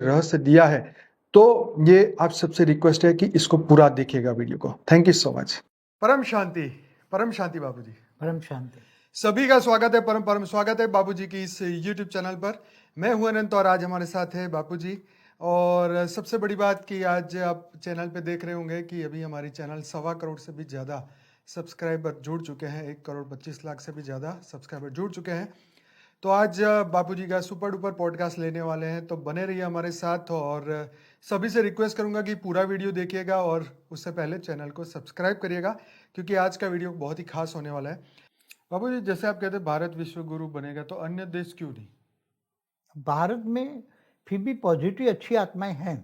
रहस्य दिया है। तो ये आप सबसे रिक्वेस्ट है कि इसको पूरा देखिएगा वीडियो को। थैंक यू सो मच परम शांति परम शांति बाबूजी। परम शांति। सभी का स्वागत है परम परम स्वागत है बापूजी की इस यूट्यूब चैनल पर। मैं हूँ अनंत और आज हमारे साथ है बापूजी और सबसे बड़ी बात कि आज आप चैनल पे देख रहे होंगे कि अभी हमारी चैनल सवा करोड़ से भी ज़्यादा सब्सक्राइबर जुड़ चुके हैं। एक करोड़ पच्चीस लाख से भी ज़्यादा सब्सक्राइबर जुड़ चुके हैं। तो आज बापूजी का सुपर डुपर पॉडकास्ट लेने वाले हैं तो बने रहिए हमारे साथ और सभी से रिक्वेस्ट करूँगा कि पूरा वीडियो देखिएगा और उससे पहले चैनल को सब्सक्राइब करिएगा क्योंकि आज का वीडियो बहुत ही खास होने वाला है। बाबू जी जैसे आप कहते हैं भारत विश्व गुरु बनेगा तो अन्य देश क्यों नहीं? भारत में फिर भी पॉजिटिव अच्छी आत्माएँ हैं।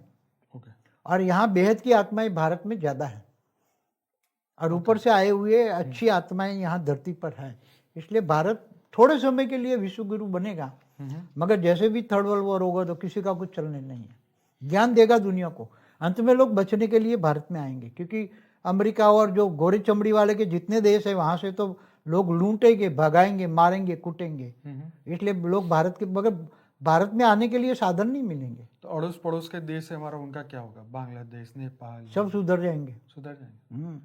ओके। और यहाँ बेहद की आत्माएँ भारत में ज़्यादा हैं। और ऊपर से आए हुए अच्छी आत्माएँ यहाँ धरती पर हैं। इसलिए भारत थोड़े समय के लिए विश्व गुरु बनेगा। मगर जैसे भी थर्ड वर्ल्ड वॉर होगा तो किसी का कुछ चलने नहीं है। ज्ञान देगा दुनिया को। अंत में लोग बचने के लिए भारत में आएँगे क्योंकि अमेरिका और जो गोरे चमड़ी वाले के जितने देश है वहाँ से तो लोग लूटेंगे भगाएँगे मारेंगे कूटेंगे। इसलिए लोग भारत के मगर भारत में आने के लिए साधन नहीं मिलेंगे। तो अड़ोस पड़ोस के देश है हमारा उनका क्या होगा? बांग्लादेश नेपाल सब सुधर जाएँगे। सुधर जाएँगे। हम्म,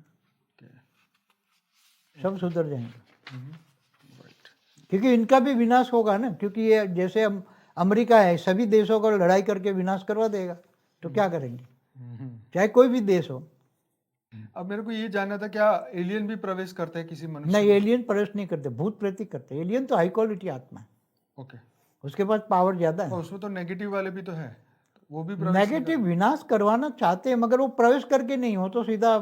सब सुधर जाएँगे। क्योंकि इनका भी विनाश होगा ना क्योंकि ये जैसे हम अमेरिका है सभी देशों का लड़ाई करके विनाश करवा देगा तो क्या करेंगे? चाहे कोई भी देश हो। अब मेरे को ये जानना था क्या एलियन भी प्रवेश करते हैं किसी मनुष्य नहीं एलियन प्रवेश नहीं करते भूत प्रेती करते एलियन तो हाई क्वालिटी आत्मा है। ओके उसके पास पावर ज़्यादा है। उसमें तो नेगेटिव वाले भी तो है वो भी नेगेटिव विनाश करवाना चाहते हैं मगर वो प्रवेश करके नहीं हो तो सीधा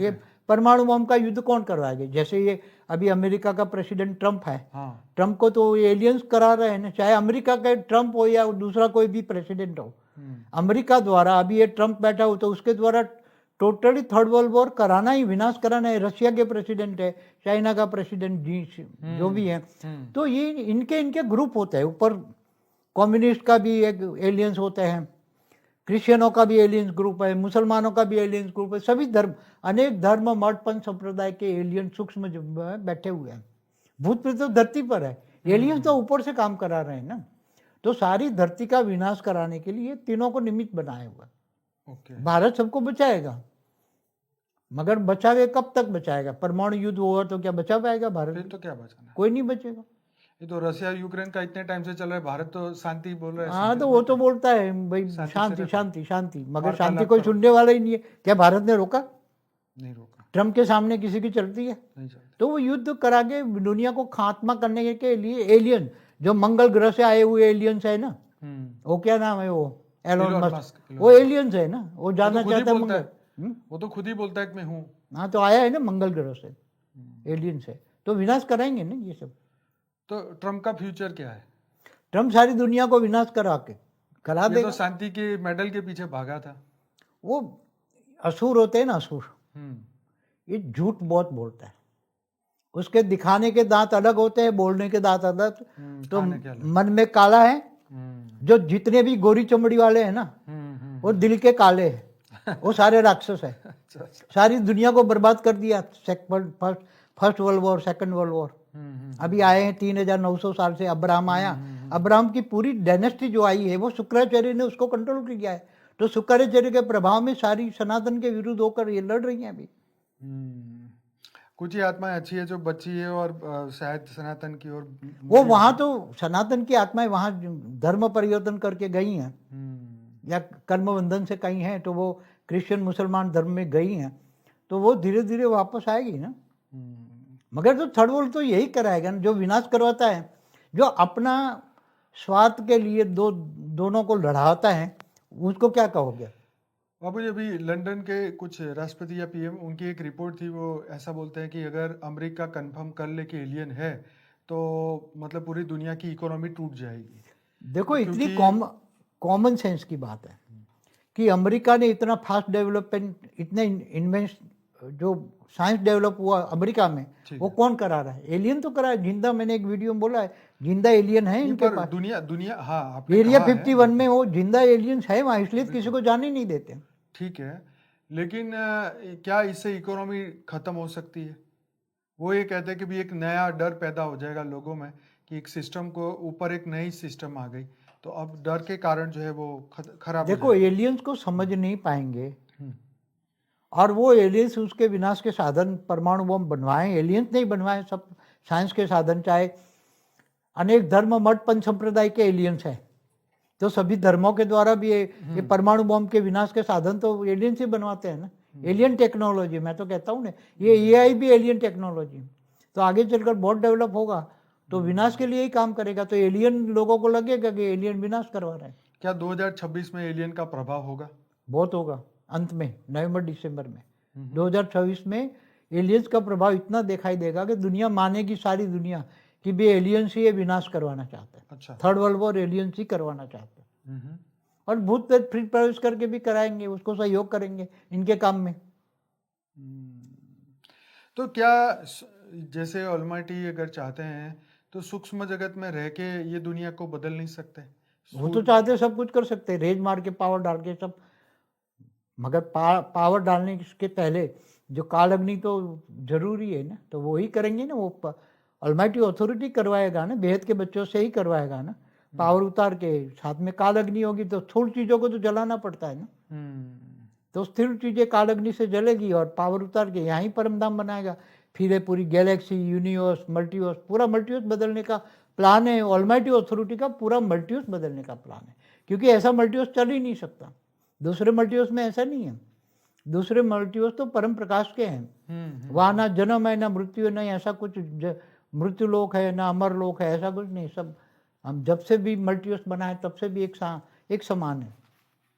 ये परमाणु बम का युद्ध कौन करवाएगा जैसे ये अभी अमेरिका का प्रेसिडेंट ट्रंप है। हाँ। ट्रंप को तो एलियंस करा रहे हैं ना। चाहे अमेरिका का ट्रंप हो या दूसरा कोई भी प्रेसिडेंट हो। हम्म, अमेरिका द्वारा अभी ये ट्रंप बैठा हो तो उसके द्वारा टोटली थर्ड वर्ल्ड वॉर कराना ही विनाश कराना है। रशिया के प्रेसिडेंट है चाइना का प्रेसिडेंट जी जो भी है। हम्म, तो ये इनके इनके ग्रुप होते हैं। ऊपर कम्युनिस्ट का भी एक एलियंस होते हैं। क्रिश्चियनों का भी एलियंस ग्रुप है मुसलमानों का भी एलियंस ग्रुप है सभी धर्म अनेक धर्म मठ पंथ संप्रदाय के एलियन सूक्ष्म बैठे हुए हैं। भूत प्रेत तो धरती पर है। एलियंस तो ऊपर से काम करा रहे हैं ना। तो सारी धरती का विनाश कराने के लिए तीनों को निमित्त बनाया हुआ है। ओके। भारत सबको बचाएगा। मगर बचावे कब तक बचाएगा? परमाणु युद्ध होगा तो क्या बचा पाएगा भारत? तो क्या बचाना कोई नहीं बचेगा। ये तो रशिया यूक्रेन का इतने टाइम से चल रहा है भारत तो शांति बोल रहा है हाँ तो वो तो बोलता है भाई शांति शांति शांति मगर शांति कोई सुनने वाला ही नहीं है। क्या भारत ने रोका? नहीं रोका। ट्रंप के सामने किसी की चलती है? नहीं चलता। तो वो युद्ध करा के दुनिया को खात्मा करने के लिए एलियन जो मंगल ग्रह से आए हुए एलियंस है ना? हम्म, वो क्या नाम है वो? एलोन मस्क वो एलियंस है ना? वो तो ही चाहता है मंगल। हम्म? वो तो खुद ही बोलता है कि मैं हूँ। हाँ तो आया है ना मंगल ग्रह से। एलियंस है। तो विनाश कराएँगे ना ये सब? तो ट्रंप का फ्यूचर क्या है? ट्रंप सारी दुनिया को विनाश करा के करा दे तो शांति के मेडल के पीछे भागा था। वो असुर होते हैं ना असुर। हम्म, ये झूठ बहुत बोलता है। उसके दिखाने के दांत अलग होते हैं बोलने के दांत अलग। हम्म, तो। मन में काला है। हम्म, जो जितने भी गोरी चमड़ी वाले हैं ना वो दिल के काले हैं। वो सारे राक्षस है। अच्छा अच्छा। सारी दुनिया को बर्बाद कर दिया। First first world war second world war. अभी आए हैं तीन हज़ार नौ सौ साल से अब्राहम आया। अब्राहम की पूरी डायनेस्टी जो आई है वो शुक्राचार्य ने उसको कंट्रोल किया है। तो शुक्राचार्य के प्रभाव में सारी सनातन के विरुद्ध होकर ये लड़ रही हैं अभी। हम्म। कुछ ही आत्माएँ अच्छी है जो बची है और शायद सनातन की ओर वो वहाँ तो सनातन की आत्माएँ वहाँ धर्म परिवर्तन करके गई हैं। हम्म, या कर्म बंधन से कहीं हैं तो वो क्रिश्चियन मुसलमान धर्म में गई हैं। तो वो धीरे धीरे वापस आएगी ना। हम्म, मगर तो थर्ड वर्ल्ड तो यही कराएगा ना जो विनाश करवाता है जो अपना स्वार्थ के लिए दो दोनों को लड़ाता है उसको क्या कहोगे? बाबू जी अभी लंदन के कुछ राष्ट्रपति या पीएम उनकी एक रिपोर्ट थी वो ऐसा बोलते हैं कि अगर अमेरिका कंफर्म कर ले कि एलियन है तो मतलब पूरी दुनिया की इकोनॉमी टूट जाएगी। देखो इतनी क्योंकि- कॉमन सेंस की बात है कि अमेरिका ने इतना फास्ट डेवलपमेंट इतने इन्वेंस जो साइंस डेवलप हुआ अमेरिका में वो कौन करा रहा है? एलियन तो करा है। ज़िंदा मैंने एक वीडियो में बोला है ज़िंदा एलियन है इनके पास। दुनिया दुनिया हाँ एरिया फिफ्टी वन में वो ज़िंदा एलियंस है वहाँ इसलिए तो किसी को जाने ही नहीं देते। ठीक है लेकिन क्या इससे इकोनॉमी खत्म हो सकती है? वो ये कहते हैं कि भी एक नया डर पैदा हो जाएगा लोगों में कि एक सिस्टम को ऊपर एक नई सिस्टम आ गई। तो अब डर के कारण जो है वो खराब देखो एलियंस को समझ नहीं पाएँगे। और वो एलियंस उसके विनाश के साधन परमाणु बम बनवाए एलियंस नहीं बनवाए सब साइंस के साधन चाहे। अनेक धर्म मठ पंच संप्रदाय के एलियंस हैं। तो सभी धर्मों के द्वारा भी ये, ये परमाणु बम के विनाश के साधन तो एलियंस ही बनवाते हैं ना। एलियन टेक्नोलॉजी मैं तो कहता हूँ ना ये एआई भी एलियन टेक्नोलॉजी तो आगे चलकर बहुत डेवलप होगा तो विनाश के लिए ही काम करेगा। तो एलियन लोगों को लगेगा कि एलियन विनाश करवा रहे हैं। क्या 2026 में एलियन का प्रभाव होगा? बहुत होगा। अंत में नवंबर दिसंबर में। 2026 में एलियंस का प्रभाव इतना दिखाई देगा कि दुनिया मानेगी सारी दुनिया कि भी एलियंस ही ये विनाश करवाना चाहते हैं। अच्छा। थर्ड वर्ल्ड वॉर एलियंस ही करवाना चाहते हैं। हम्म, और भूत प्रेत फ्री प्रवेश करके भी कराएँगे उसको सहयोग करेंगे इनके काम में। तो क्या जैसे ऑलमाइटी अगर चाहते हैं तो सूक्ष्म जगत में रह के ये दुनिया को बदल नहीं सकते? वो तो चाहते सब कुछ कर सकते हैं रेज मार के पावर डाल के सब मगर पा, पावर डालने के पहले जो काल अग्नि तो ज़रूरी है ना तो वो ही करेंगे ना वो ऑलमाइटी अथॉरिटी करवाएगा ना बेहद के बच्चों से ही करवाएगा ना। पावर उतार के साथ में काल अग्नि होगी तो थोड़ी चीज़ों को तो जलाना पड़ता है ना। हम्म, तो स्थिर चीज़ें काल अग्नि से जलेगी और पावर उतार के यहाँ ही परमधाम बनाएगा। फिर ये पूरी गैलेक्सी यूनिवर्स मल्टीवर्स पूरा मल्टीवर्स बदलने का प्लान है। ऑलमाइटी अथॉरिटी का पूरा मल्टीवर्स बदलने का प्लान है। क्योंकि ऐसा मल्टीवर्स चल ही नहीं सकता। दूसरे मल्टीवर्स में ऐसा नहीं है। दूसरे मल्टीवर्स तो परम प्रकाश के हैं। हम्म, वहाँ ना जन्म है ना मृत्यु है नहीं ऐसा कुछ मृत्यु लोक है ना अमर लोक है ऐसा कुछ नहीं। सब हम जब से भी मल्टीवर्स बना है तब से भी एक सा एक समान है।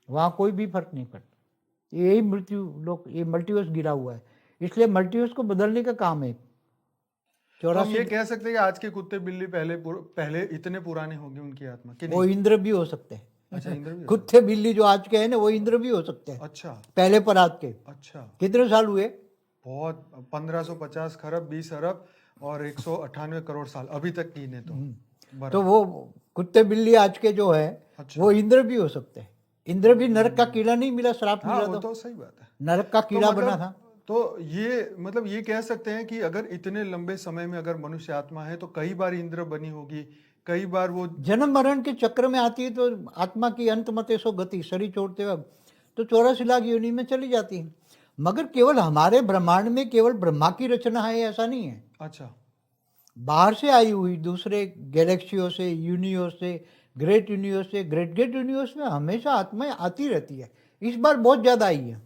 वहाँ कोई भी फ़र्क नहीं पड़ता। यही मृत्यु लोक ये मल्टीवर्स गिरा हुआ है। इसलिए मल्टीवर्स को बदलने का काम है। तो चौरासी ये कह सकते हैं कि आज के कुत्ते बिल्ली पहले पहले इतने पुराने होंगे उनकी आत्मा कि वो इंद्र भी हो सकते हैं। अच्छा इंद्र भी हो। कुत्ते बिल्ली जो आज के हैं ना वो इंद्र भी हो सकते हैं। अच्छा। पहले पर आज के। अच्छा। कितने साल हुए? बहुत 1550 खरब 20 अरब और एक करोड़ साल अभी तक की ने तो। तो वो कुत्ते बिल्ली आज के जो है अच्छा। वो इंद्र भी हो सकते हैं। इंद्र भी नरक का कीड़ा नहीं मिला श्राप हाँ मिला तो। तो सही बात है। नरक का तो कीड़ा मतलब- बना था। तो ये मतलब ये कह सकते हैं कि अगर इतने लंबे समय में अगर मनुष्य आत्मा है तो कई बार इंद्र बनी होगी कई बार वो जन्म मरण के चक्र में आती है तो आत्मा की अंत मते सो गति शरीर छोड़ते वक्त तो चौरासी लाख योनि में चली जाती है। मगर केवल हमारे ब्रह्मांड में केवल ब्रह्मा की रचना है ऐसा नहीं है। अच्छा। बाहर से आई हुई दूसरे गैलेक्सियों से यूनिवर्स से ग्रेट यूनिवर्स से ग्रेट ग्रेट यूनिवर्स में हमेशा आत्माएँ आती रहती है। इस बार बहुत ज़्यादा आई है।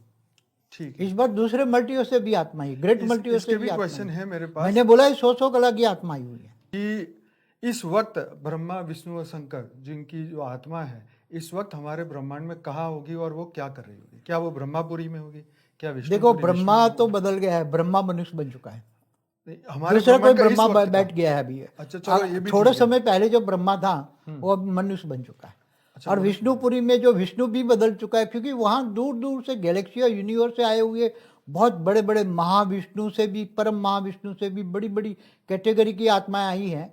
ठीक है। इस बार दूसरे मल्टीवर्स से भी आत्मा आई ग्रेट इस- मल्टीवर्स से भी क्वेश्चन है मेरे पास। मैंने बोला सौ सौ कला की आत्मा आई हुई है। कि इस वक्त ब्रह्मा विष्णु और शंकर जिनकी जो आत्मा है इस वक्त हमारे ब्रह्मांड में कहाँ होगी और वो क्या कर रही होगी? क्या वो ब्रह्मापुरी में होगी? क्या विष्णु देखो ब्रह्मा तो बदल गया है ब्रह्मा मनुष्य बन चुका है। हमारे दूसरा कोई ब्रह्मा बैठ गया है अभी। अच्छा, चलो, थोड़े समय पहले जो ब्रह्मा था वो अब मनुष्य बन चुका है। अच्छा, और विष्णुपुरी में जो विष्णु भी बदल चुका है क्योंकि वहाँ दूर दूर से गैलेक्सी और यूनिवर्स से आए हुए बहुत बड़े बड़े महाविष्णु से भी परम महाविष्णु से भी बड़ी बड़ी कैटेगरी की आत्माएँ आई हैं।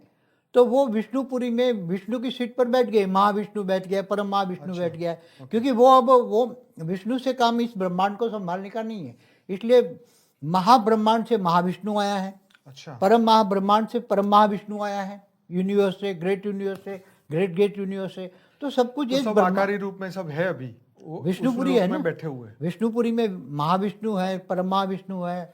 तो वो विष्णुपुरी में विष्णु की सीट पर बैठ गए महाविष्णु बैठ गया परम महाविष्णु बैठ गया। क्योंकि वो अब वो विष्णु से काम इस ब्रह्मांड को संभालने का नहीं है। इसलिए महाब्रह्मांड से महाविष्णु आया है अच्छा। परम महाब्रह्मांड से परम महाविष्णु आया है यूनिवर्स से ग्रेट यूनिवर्स से ग्रेट ग्रेट यूनिवर्स से। तो सब कुछ तो आकारी रूप में सब है अभी? विष्णुपुरी है ना? बैठे हुए विष्णुपुरी में महाविष्णु है परम महाविष्णु है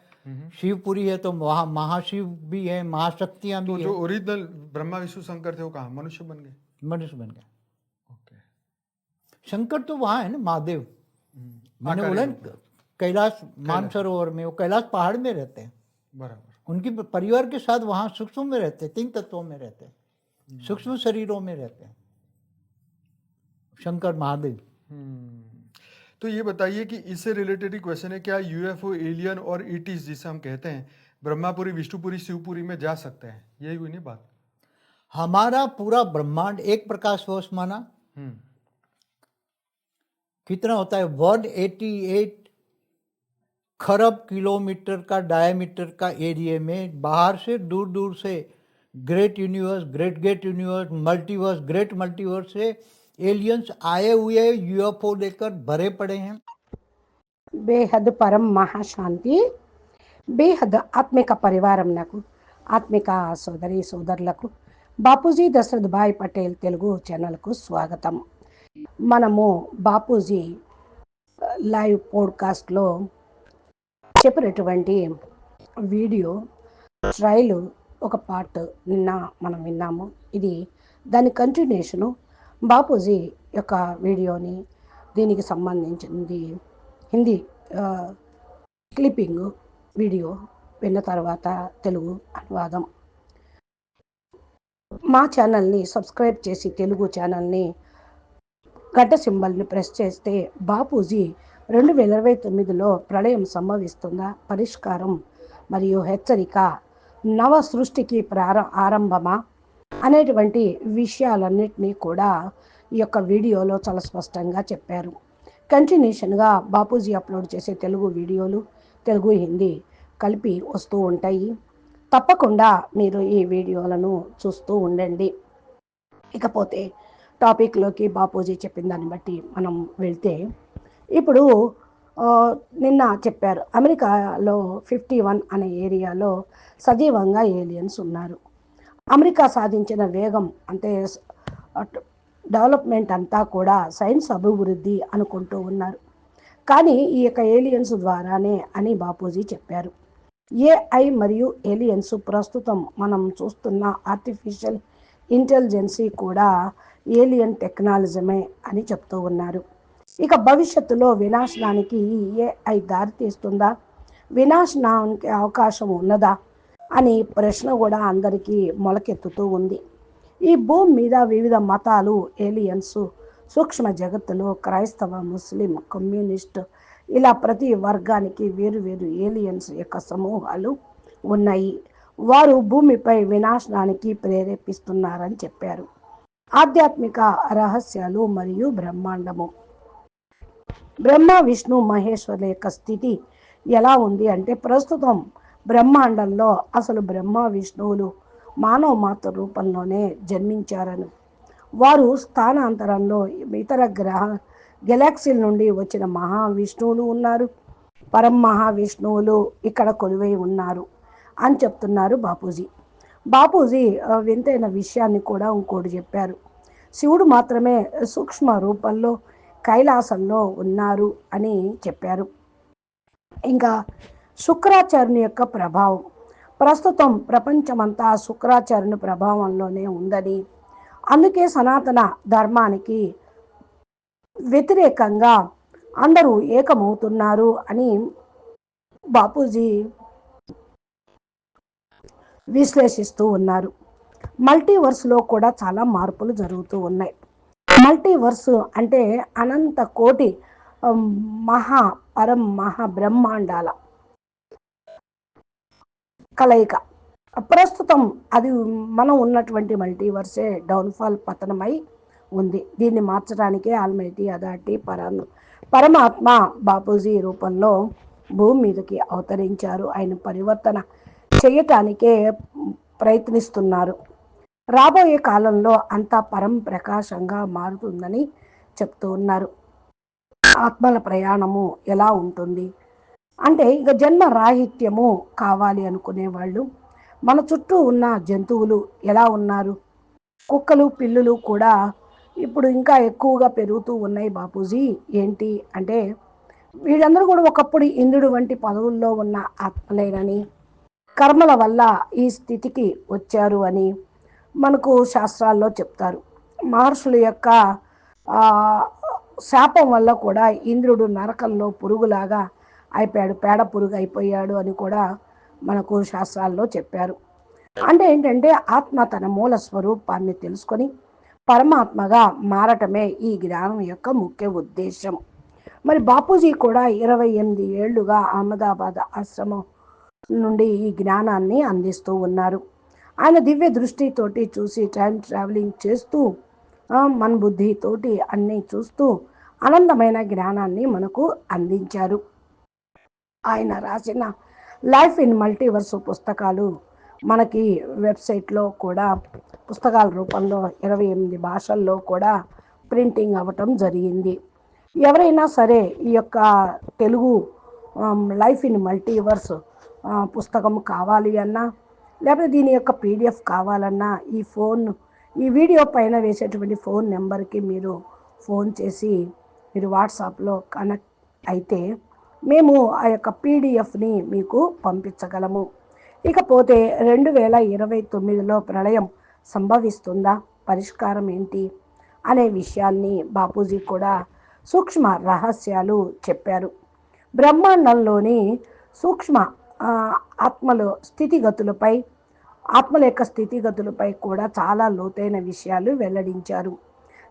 शिवपुरी है तो वहाँ महाशिव भी है महाशक्तियाँ तो भी जो ओरिजिनल ब्रह्मा विष्णु शंकर थे वो कहाँ? मनुष्य बन गए? मनुष्य बन गया ओके। शंकर तो वहाँ है ना महादेव। मैंने बोला कैलाश मानसरोवर में वो कैलाश पहाड़ में रहते हैं। बराबर। उनकी परिवार के साथ वहाँ सूक्ष्म में रहते हैं तीन तत्वों में रहते हैं। सूक्ष्म शरीरों में रहते हैं। शंकर महादेव। हम्म। तो ये बताइए कि इससे रिलेटेड ही क्वेश्चन है क्या यूएफओ एलियन और ईटीज जिसे हम कहते हैं ब्रह्मापुरी विष्णुपुरी शिवपुरी में जा सकते हैं? यही हुई नहीं बात? हमारा पूरा ब्रह्मांड एक प्रकाश वर्ष माना। हम्म। कितना होता है? वन एटी एट खरब किलोमीटर का डायमीटर का एरिया में बाहर से दूर दूर से great universe great great universe multiverse great multiverse से एलियंस आए हुए यूएफओ लेकर भरे पड़े हैं బేహద్ పరం మహాశాంతి బేహద్ ఆత్మిక పరివారం నాకు ఆత్మిక సోదరి సోదరులకు బాపూజీ దశరథ్ భాయ్ పటేల్ తెలుగు ఛానల్కు స్వాగతం మనము బాపూజీ ఆ, లైవ్ పోడ్కాస్ట్లో చెప్పినటువంటి వీడియో ట్రైలు ఒక పార్ట్ నిన్న మనం విన్నాము ఇది దాని కంటిన్యూషను బాపూజీ యొక్క వీడియోని దీనికి సంబంధించింది హిందీ క్లిప్పింగ్ వీడియో విన్న తర్వాత తెలుగు అనువాదం. మా ఛానల్ని సబ్స్క్రైబ్ చేసి తెలుగు ఛానల్ని గడ్డ సింబల్ని ప్రెస్ చేస్తే బాపూజీ రెండు వేల ఇరవై తొమ్మిదిలో ప్రళయం సంభవిస్తుందా పరిష్కారం మరియు హెచ్చరిక నవ సృష్టికి ప్రార ఆరంభమా? అనేటువంటి విషయాలన్నింటినీ కూడా ఈ యొక్క వీడియోలో చాలా స్పష్టంగా చెప్పారు. కంటిన్యూషన్గా బాపూజీ అప్లోడ్ చేసే తెలుగు వీడియోలు తెలుగు హిందీ కలిపి వస్తూ ఉంటాయి. తప్పకుండా మీరు ఈ వీడియోలను చూస్తూ ఉండండి. ఇకపోతే టాపిక్లోకి బాపూజీ చెప్పిన దాన్ని బట్టి మనం వెళ్తే ఇప్పుడు నిన్న చెప్పారు అమెరికాలో ఫిఫ్టీ వన్ అనే ఏరియాలో సజీవంగా ఏలియన్స్ ఉన్నారు. అమెరికా సాధించిన వేగం అంటే డెవలప్మెంట్ అంతా కూడా సైన్స్ అభివృద్ధి అనుకుంటూ ఉన్నారు. కానీ ఈ యొక్క ఏలియన్స్ ద్వారానే అని బాపూజీ చెప్పారు. ఏఐ మరియు ఏలియన్స్ ప్రస్తుతం మనం చూస్తున్న ఆర్టిఫిషియల్ ఇంటెలిజెన్సీ కూడా ఏలియన్ టెక్నాలజీమే అని చెప్తూ ఉన్నారు. ఇక భవిష్యత్తులో వినాశనానికి ఈ ఏఐ దారితీస్తుందా? వినాశనానికి అవకాశం ఉన్నదా? అని ప్రశ్న కూడా అందరికీ మొలకెత్తుతూ ఉంది. ఈ భూమి మీద వివిధ మతాలు ఏలియన్స్ సూక్ష్మ జగత్తులో క్రైస్తవ ముస్లిం కమ్యూనిస్ట్ ఇలా ప్రతి వర్గానికి వేరు వేరు ఏలియన్స్ యొక్క సమూహాలు ఉన్నాయి. వారు భూమిపై వినాశనానికి ప్రేరేపిస్తున్నారని చెప్పారు. ఆధ్యాత్మిక రహస్యాలు మరియు బ్రహ్మాండము. బ్రహ్మ విష్ణు మహేశ్వరుల యొక్క స్థితి ఎలా ఉంది అంటే ప్రస్తుతం బ్రహ్మాండంలో అసలు బ్రహ్మ విష్ణువులు మానవ మాత రూపంలోనే జన్మించారని. వారు స్థానాంతరంలో ఇతర గ్రహ గెలాక్సీల నుండి వచ్చిన మహావిష్ణువులు ఉన్నారు. పరం మహావిష్ణువులు ఇక్కడ కొలువై ఉన్నారు అని చెప్తున్నారు బాపూజీ. బాపూజీ వింతైన విషయాన్ని కూడా ఇంకోటి చెప్పారు. శివుడు మాత్రమే సూక్ష్మ రూపంలో కైలాసంలో ఉన్నారు అని చెప్పారు. ఇంకా శుక్రాచార్యుని యొక్క ప్రభావం. ప్రస్తుతం ప్రపంచమంతా శుక్రాచార్యుని ప్రభావంలోనే ఉందని. అందుకే సనాతన ధర్మానికి వ్యతిరేకంగా అందరూ ఏకమవుతున్నారు అని బాపూజీ విశ్లేషిస్తూ ఉన్నారు. మల్టీవర్స్లో కూడా చాలా మార్పులు జరుగుతూ ఉన్నాయి. మల్టీవర్స్ అంటే అనంత కోటి మహా పరం మహా బ్రహ్మాండాల కలయిక. ప్రస్తుతం అది మనం ఉన్నటువంటి మల్టీవర్సే డౌన్ఫాల్ పతనమై ఉంది. దీన్ని మార్చడానికే ఆల్మైటీ అదాటి పరాను పరమాత్మ బాపూజీ రూపంలో భూమి మీదకి అవతరించారు. ఆయన పరివర్తన చేయటానికే ప్రయత్నిస్తున్నారు. రాబోయే కాలంలో అంతా పరం ప్రకాశంగా మారుతుందని చెప్తూ ఉన్నారు. ఆత్మల ప్రయాణము ఎలా ఉంటుంది? అంటే ఇక జన్మ రాహిత్యము కావాలి అనుకునే వాళ్ళు మన చుట్టూ ఉన్న జంతువులు ఎలా ఉన్నారు? కుక్కలు పిల్లులు కూడా ఇప్పుడు ఇంకా ఎక్కువగా పెరుగుతూ ఉన్నాయి బాపూజీ. ఏంటి అంటే వీళ్ళందరూ కూడా ఒకప్పుడు ఇంద్రుడు వంటి పదవుల్లో ఉన్న ఆత్మలేనని కర్మల వల్ల ఈ స్థితికి వచ్చారు అని మనకు శాస్త్రాల్లో చెప్తారు. మహర్షుల యొక్క శాపం వల్ల కూడా ఇంద్రుడు నరకంలో పురుగులాగా అయిపోయాడు పేడ పురుగు అయిపోయాడు అని కూడా మనకు శాస్త్రాల్లో చెప్పారు. అంటే ఏంటంటే ఆత్మ తన మూల స్వరూపాన్ని తెలుసుకొని పరమాత్మగా మారటమే ఈ జ్ఞానం యొక్క ముఖ్య ఉద్దేశం. మరి బాపూజీ కూడా ఇరవై ఎనిమిది ఏళ్ళుగా అహ్మదాబాద్ ఆశ్రమం నుండి ఈ జ్ఞానాన్ని అందిస్తూ ఉన్నారు. ఆయన దివ్య దృష్టితోటి చూసి టైం ట్రావెలింగ్ చేస్తూ మన బుద్ధితోటి అన్నీ చూస్తూ ఆనందమైన జ్ఞానాన్ని మనకు అందించారు. ఆయన రాసిన లైఫ్ ఇన్ మల్టీవర్స్ పుస్తకాలు. మనకి వెబ్సైట్లో కూడా పుస్తకాల రూపంలో ఇరవై ఎనిమిది భాషల్లో కూడా ప్రింటింగ్ అవ్వటం జరిగింది. ఎవరైనా సరే ఈ యొక్క తెలుగు లైఫ్ ఇన్ మల్టీవర్స్ పుస్తకం కావాలి అన్నా లేకపోతే దీని యొక్క పీడిఎఫ్ కావాలన్నా ఈ ఫోన్ ఈ వీడియో పైన వేసేటువంటి ఫోన్ నెంబర్కి మీరు ఫోన్ చేసి మీరు వాట్సాప్లో కనెక్ట్ అయితే మేము ఆ యొక్క పీడిఎఫ్ని మీకు పంపించగలము. ఇకపోతే రెండు వేల ఇరవై తొమ్మిదిలో ప్రళయం సంభవిస్తుందా? పరిష్కారం ఏంటి? అనే విషయాన్ని బాపూజీ కూడా సూక్ష్మ రహస్యాలు చెప్పారు. బ్రహ్మాండంలోని సూక్ష్మ ఆత్మలు స్థితిగతులపై ఆత్మల యొక్క స్థితిగతులపై కూడా చాలా లోతైన విషయాలు వెల్లడించారు.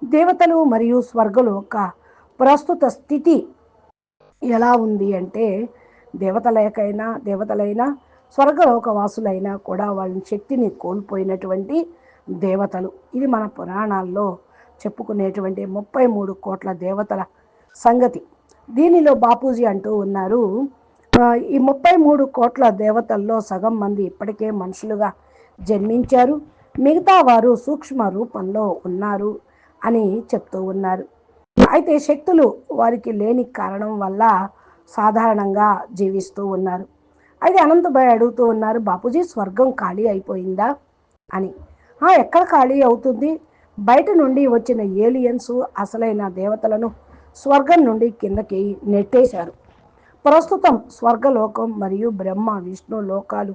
దేవతలు మరియు స్వర్గలోక ప్రస్తుత స్థితి ఎలా ఉంది అంటే దేవతలకైనా దేవతలైనా స్వర్గలోక వాసులైనా కూడా వాళ్ళ శక్తిని కోల్పోయినటువంటి దేవతలు. ఇది మన పురాణాల్లో చెప్పుకునేటువంటి ముప్పై మూడు కోట్ల దేవతల సంగతి. దీనిలో బాపూజీ అంటూ ఉన్నారు ఈ ముప్పై మూడు కోట్ల దేవతల్లో సగం మంది ఇప్పటికే మనుషులుగా జన్మించారు మిగతా వారు సూక్ష్మ రూపంలో ఉన్నారు అని చెప్తూ ఉన్నారు. అయితే శక్తులు వారికి లేని కారణం వల్ల సాధారణంగా జీవిస్తూ ఉన్నారు. అయితే అనంతభాయ్ అడుగుతూ ఉన్నారు బాపూజీ స్వర్గం ఖాళీ అయిపోయిందా? అని. ఎక్కడ ఖాళీ అవుతుంది? బయట నుండి వచ్చిన ఏలియన్స్ అసలైన దేవతలను స్వర్గం నుండి కిందకి నెట్టేశారు. ప్రస్తుతం స్వర్గలోకం మరియు బ్రహ్మ విష్ణు లోకాలు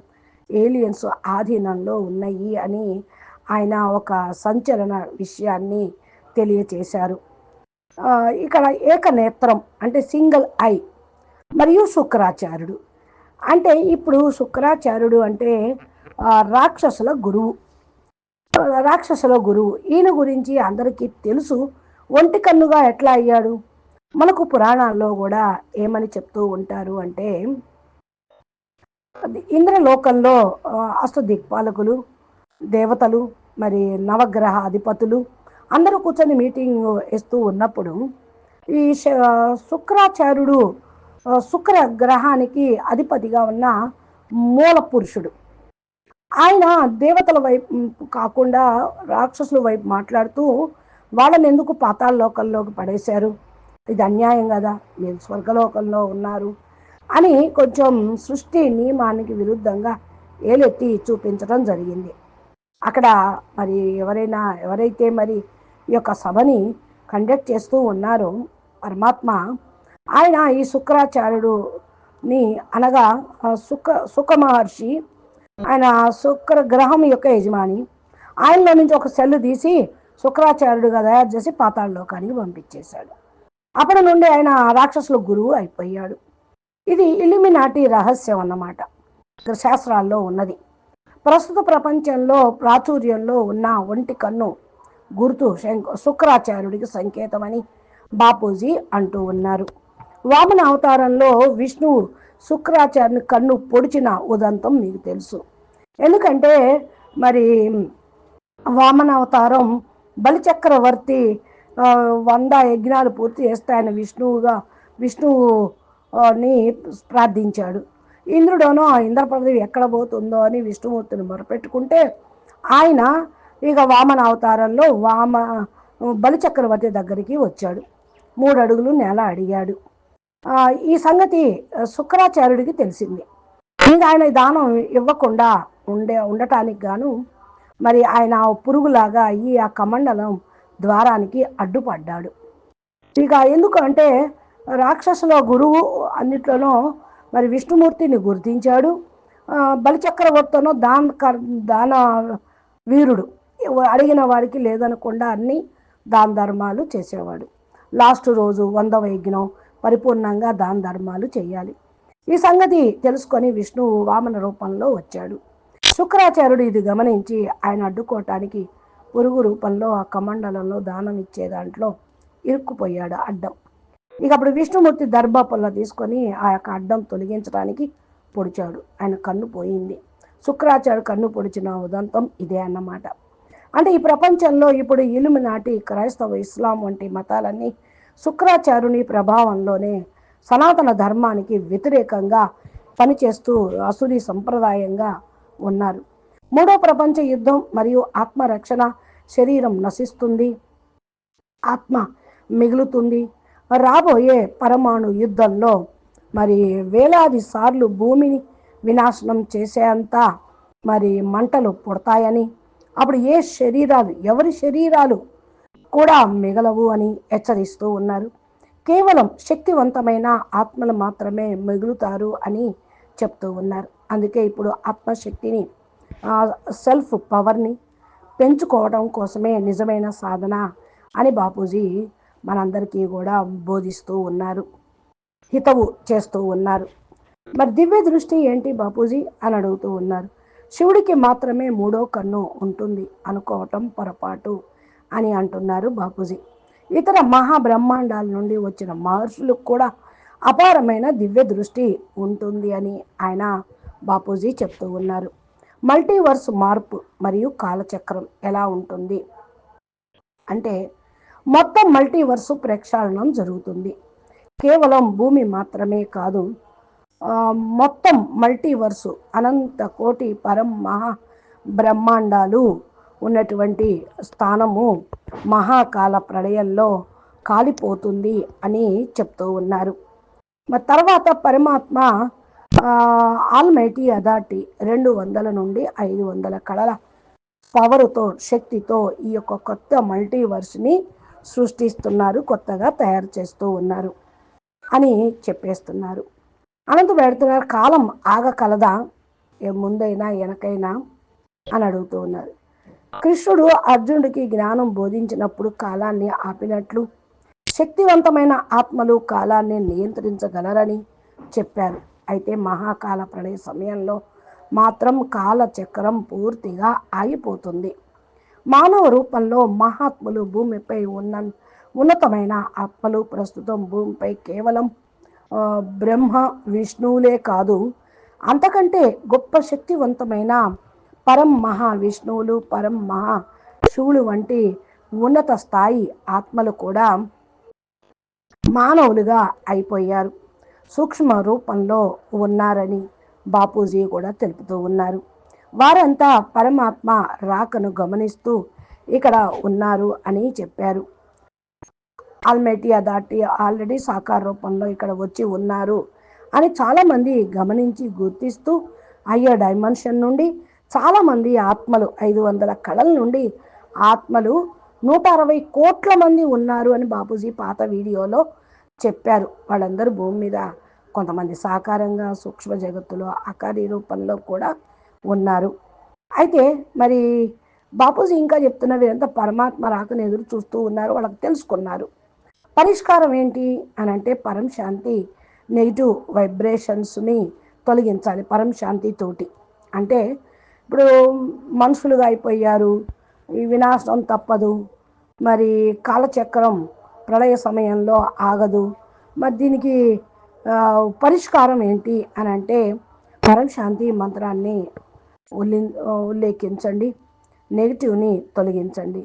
ఏలియన్స్ ఆధీనంలో ఉన్నాయి అని ఆయన ఒక సంచలన విషయాన్ని తెలియచేశారు. ఇక్కడ ఏకనేత్రం అంటే సింగిల్ ఐ మరియు శుక్రాచార్యుడు. అంటే ఇప్పుడు శుక్రాచార్యుడు అంటే రాక్షసుల గురువు. రాక్షసుల గురువు. ఈయన గురించి అందరికీ తెలుసు. ఒంటి కన్నుగా ఎట్లా అయ్యాడు? మనకు పురాణాల్లో కూడా ఏమని చెప్తూ ఉంటారు అంటే ఇంద్రలోకంలో ఆ, అష్ట దిక్పాలకులు దేవతలు మరి నవగ్రహ అధిపతులు అందరూ కూర్చొని మీటింగ్ ఇస్తూ ఉన్నప్పుడు ఈ శ- శుక్రాచార్యుడు శుక్ర గ్రహానికి అధిపతిగా ఉన్న మూల పురుషుడు. ఆయన దేవతల వైపు కాకుండా రాక్షసుల వైపు మాట్లాడుతూ వాళ్ళని ఎందుకు పాతాళ లోకంలోకి పడేశారు? ఇది అన్యాయం కదా మీరు స్వర్గలోకంలో ఉన్నారు అని కొంచెం సృష్టి నియమానికి విరుద్ధంగా ఏలెత్తి చూపించడం జరిగింది. అక్కడ మరి ఎవరైనా ఎవరైతే మరి ఈ యొక్క సభని కండక్ట్ చేస్తూ ఉన్నారు పరమాత్మ. ఆయన ఈ శుక్రాచార్యుడుని అనగా సుఖ సుఖ మహర్షి ఆయన శుక్ర గ్రహం యొక్క యజమాని. ఆయనలో నుంచి ఒక సెల్ తీసి శుక్రాచార్యుడుగా తయారు చేసి పాతాళలోకానికి పంపించేశాడు. అప్పటి నుండి ఆయన రాక్షసుల గురువు అయిపోయాడు. ఇది ఇలిమినాటి రహస్యం అన్నమాట. శాస్త్రాల్లో ఉన్నది. ప్రస్తుత ప్రపంచంలో ప్రాచుర్యంలో ఉన్న ఒంటి కన్ను గుర్తు శుక్రాచార్యుడికి సంకేతమని బాపూజీ అంటూ ఉన్నారు. వామన అవతారంలో విష్ణువు శుక్రాచార్యుని కన్ను పొడిచిన ఉదంతం మీకు తెలుసు. ఎందుకంటే మరి వామన అవతారం బలిచక్రవర్తి వంద యజ్ఞాలు పూర్తి చేస్తే ఆయన విష్ణువుగా విష్ణువుని ప్రార్థించాడు. ఇంద్రుడోనో ఆ ఎక్కడ పోతుందో అని విష్ణుమూర్తిని మొరపెట్టుకుంటే ఆయన ఇక వామన అవతారంలో వామ బలిచక్రవర్తి దగ్గరికి వచ్చాడు. మూడు అడుగులు నేల అడిగాడు. ఈ సంగతి శుక్రాచార్యుడికి తెలిసింది. ఇంకా ఆయన దానం ఇవ్వకుండా ఉండే ఉండటానికి గాను మరి ఆయన పురుగులాగా అయ్యి ఆ కమండలం ద్వారానికి అడ్డుపడ్డాడు. ఇక ఎందుకంటే రాక్షసుల గురువు అన్నిట్లోనూ మరి విష్ణుమూర్తిని గుర్తించాడు. ఆ, బలిచక్రవర్తినో దాన కర్- దాన వీరుడు అడిగిన వారికి లేదనకుండా అన్ని దాన ధర్మాలు చేసేవాడు. లాస్ట్ రోజు వందవ యజ్ఞం పరిపూర్ణంగా దాన ధర్మాలు చేయాలి. ఈ సంగతి తెలుసుకొని విష్ణువు వామన రూపంలో వచ్చాడు. శుక్రాచార్యుడు ఇది గమనించి ఆయన అడ్డుకోవటానికి పురుగు రూపంలో ఆ కమండలంలో దానం ఇచ్చే దాంట్లో ఇరుక్కుపోయాడు అడ్డం. ఇక అప్పుడు విష్ణుమూర్తి దర్భాపల్ల తీసుకొని ఆ యొక్క అడ్డం తొలగించడానికి పొడిచాడు. ఆయన కన్ను పోయింది. శుక్రాచార్యుడు కన్ను పొడిచిన ఉదంతం ఇదే అన్నమాట. అంటే ఈ ప్రపంచంలో ఇప్పుడు ఇలుమినాటి క్రైస్తవ ఇస్లాం వంటి మతాలన్నీ శుక్రాచార్యుని ప్రభావంలోనే సనాతన ధర్మానికి వ్యతిరేకంగా పనిచేస్తూ అసురి సంప్రదాయంగా ఉన్నారు. మూడో ప్రపంచ యుద్ధం మరియు ఆత్మరక్షణ శరీరం నశిస్తుంది. ఆత్మ మిగులుతుంది. రాబోయే పరమాణు యుద్ధంలో మరి వేలాది సార్లు భూమిని వినాశనం చేసేంత మరి మంటలు పుడతాయని అప్పుడు ఏ శరీరాలు ఎవరి శరీరాలు కూడా మిగలవు అని హెచ్చరిస్తూ ఉన్నారు. కేవలం శక్తివంతమైన ఆత్మలు మాత్రమే మిగులుతారు అని చెప్తూ ఉన్నారు. అందుకే ఇప్పుడు ఆత్మశక్తిని సెల్ఫ్ పవర్ని పెంచుకోవడం కోసమే నిజమైన సాధన అని బాపూజీ మనందరికీ కూడా బోధిస్తూ ఉన్నారు. హితవు చేస్తూ ఉన్నారు. మరి దివ్య దృష్టి ఏంటి బాపూజీ అని అడుగుతూ ఉన్నారు. శివుడికి మాత్రమే మూడో కన్ను ఉంటుంది అనుకోవటం పొరపాటు అని అంటున్నారు బాపూజీ. ఇతర మహాబ్రహ్మాండాల నుండి వచ్చిన మహర్షులకు కూడా అపారమైన దివ్య దృష్టి ఉంటుంది అని ఆయన బాపూజీ చెప్తూ ఉన్నారు. మల్టీవర్స్ మార్పు మరియు కాలచక్రం ఎలా ఉంటుంది? అంటే మొత్తం మల్టీవర్సు ప్రక్షాళనం జరుగుతుంది. కేవలం భూమి మాత్రమే కాదు మొత్తం మల్టీవర్సు అనంత కోటి పరం మహా బ్రహ్మాండాలు ఉన్నటువంటి స్థానము మహాకాల ప్రళయంలో కాలిపోతుంది అని చెప్తూ ఉన్నారు. మరి తర్వాత పరమాత్మ ఆల్మైటీ అథారిటీ రెండు వందల నుండి ఐదు వందల కళల పవరుతో శక్తితో ఈ యొక్క కొత్త మల్టీవర్స్ని సృష్టిస్తున్నారు కొత్తగా తయారు చేస్తూ ఉన్నారు అని చెప్పేస్తున్నారు. అనంత పెడుతున్నారు కాలం ఆగకలదా? ఏ ముందైనా వెనకైనా అని అడుగుతూ ఉన్నారు. కృష్ణుడు అర్జునుడికి జ్ఞానం బోధించినప్పుడు కాలాన్ని ఆపినట్లు శక్తివంతమైన ఆత్మలు కాలాన్ని నియంత్రించగలరని చెప్పారు. అయితే మహాకాల ప్రళయ సమయంలో మాత్రం కాల చక్రం పూర్తిగా ఆగిపోతుంది. మానవ రూపంలో మహాత్ములు భూమిపై ఉన్న ఉన్నతమైన ఆత్మలు ప్రస్తుతం భూమిపై కేవలం బ్రహ్మ విష్ణువులే కాదు అంతకంటే గొప్ప శక్తివంతమైన పరం మహా విష్ణువులు పరం మహా శివులు వంటి ఉన్నత స్థాయి ఆత్మలు కూడా మానవులుగా అయిపోయారు. సూక్ష్మ రూపంలో ఉన్నారని బాపూజీ కూడా తెలుపుతూ ఉన్నారు. వారంతా పరమాత్మ రాకను గమనిస్తూ ఇక్కడ ఉన్నారు అని చెప్పారు. ఆల్మెటియా దాటి ఆల్రెడీ సాకార రూపంలో ఇక్కడ వచ్చి ఉన్నారు అని చాలామంది గమనించి గుర్తిస్తూ అయ్యో డైమెన్షన్ నుండి చాలామంది ఆత్మలు ఐదు వందల కళల నుండి ఆత్మలు నూట అరవై కోట్ల మంది ఉన్నారు అని బాపూజీ పాత వీడియోలో చెప్పారు. వాళ్ళందరూ భూమి మీద కొంతమంది సాకారంగా సూక్ష్మ జగత్తులో అకారి రూపంలో కూడా ఉన్నారు. అయితే మరి బాపూజీ ఇంకా చెప్తున్న వీరంతా పరమాత్మ రాకను ఎదురు చూస్తూ ఉన్నారు వాళ్ళకి తెలుసుకున్నారు. పరిష్కారం ఏంటి అని అంటే పరం శాంతి నెగిటివ్ వైబ్రేషన్స్ని తొలగించాలి పరం శాంతితోటి అంటే ఇప్పుడు మనుషులుగా అయిపోయారు ఈ వినాశం తప్పదు మరి కాలచక్రం ప్రళయ సమయంలో ఆగదు మరి దీనికి పరిష్కారం ఏంటి అని అంటే పరం శాంతి మంత్రాన్ని ఉల్లి ఉల్లేఖించండి నెగిటివ్ని తొలగించండి.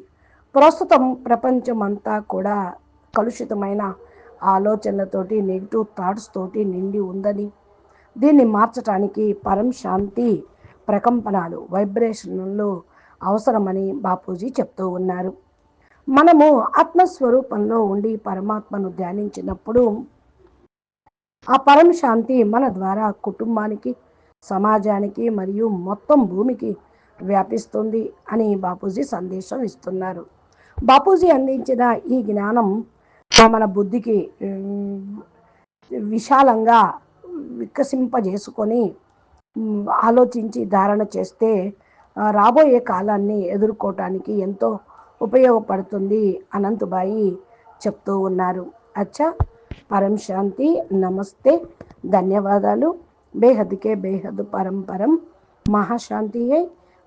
ప్రస్తుతం ప్రపంచం అంతా కూడా కలుషితమైన ఆలోచనలతోటి నెగిటివ్ థాట్స్ తోటి నిండి ఉందని. దీన్ని మార్చడానికి పరం శాంతి ప్రకంపనలు వైబ్రేషన్లు అవసరమని బాపూజీ చెప్తూ ఉన్నారు. మనము ఆత్మస్వరూపంలో ఉండి పరమాత్మను ధ్యానించినప్పుడు ఆ పరం శాంతి మన ద్వారా కుటుంబానికి సమాజానికి మరియు మొత్తం భూమికి వ్యాపిస్తుంది అని బాపూజీ సందేశం ఇస్తున్నారు. బాపూజీ అందించిన ఈ జ్ఞానం మన బుద్ధికి విశాలంగా వికసింపజేసుకొని ఆలోచించి ధారణ చేస్తే రాబోయే కాలాన్ని ఎదుర్కోవటానికి ఎంతో ఉపయోగపడుతుంది అనంతుబాయి చెప్తూ ఉన్నారు. అచ్చా పరం శాంతి నమస్తే ధన్యవాదాలు. బేహద్కే బేహద్ పరం పరం. మహాశాంతి హే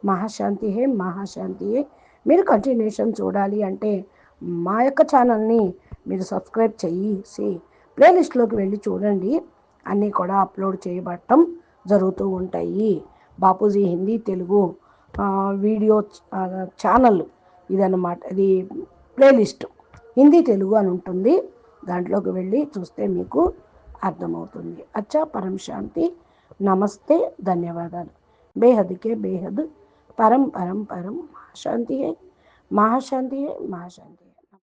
మహాశాంతి హే మహాశాంతి హే మీరు కంటిన్యూషన్ చూడాలి అంటే మా యొక్క ఛానల్ని మీరు సబ్స్క్రైబ్ చేసి ప్లేలిస్ట్లోకి వెళ్ళి చూడండి. అన్నీ కూడా అప్లోడ్ చేయబడటం జరుగుతూ ఉంటాయి. బాపూజీ హిందీ తెలుగు వీడియో ఛానల్ ఇదన్నమాట. ఇది ప్లేలిస్ట్. హిందీ తెలుగు అని ఉంటుంది. దాంట్లోకి వెళ్ళి చూస్తే మీకు అర్థమవుతుంది. అచ్చా పరం శాంతి నమస్తే ధన్యవాదాలు. బేహద్కే బేహద్ పరం పరం పరం మహాశాంతి మహాశాంతి మహాశాంతి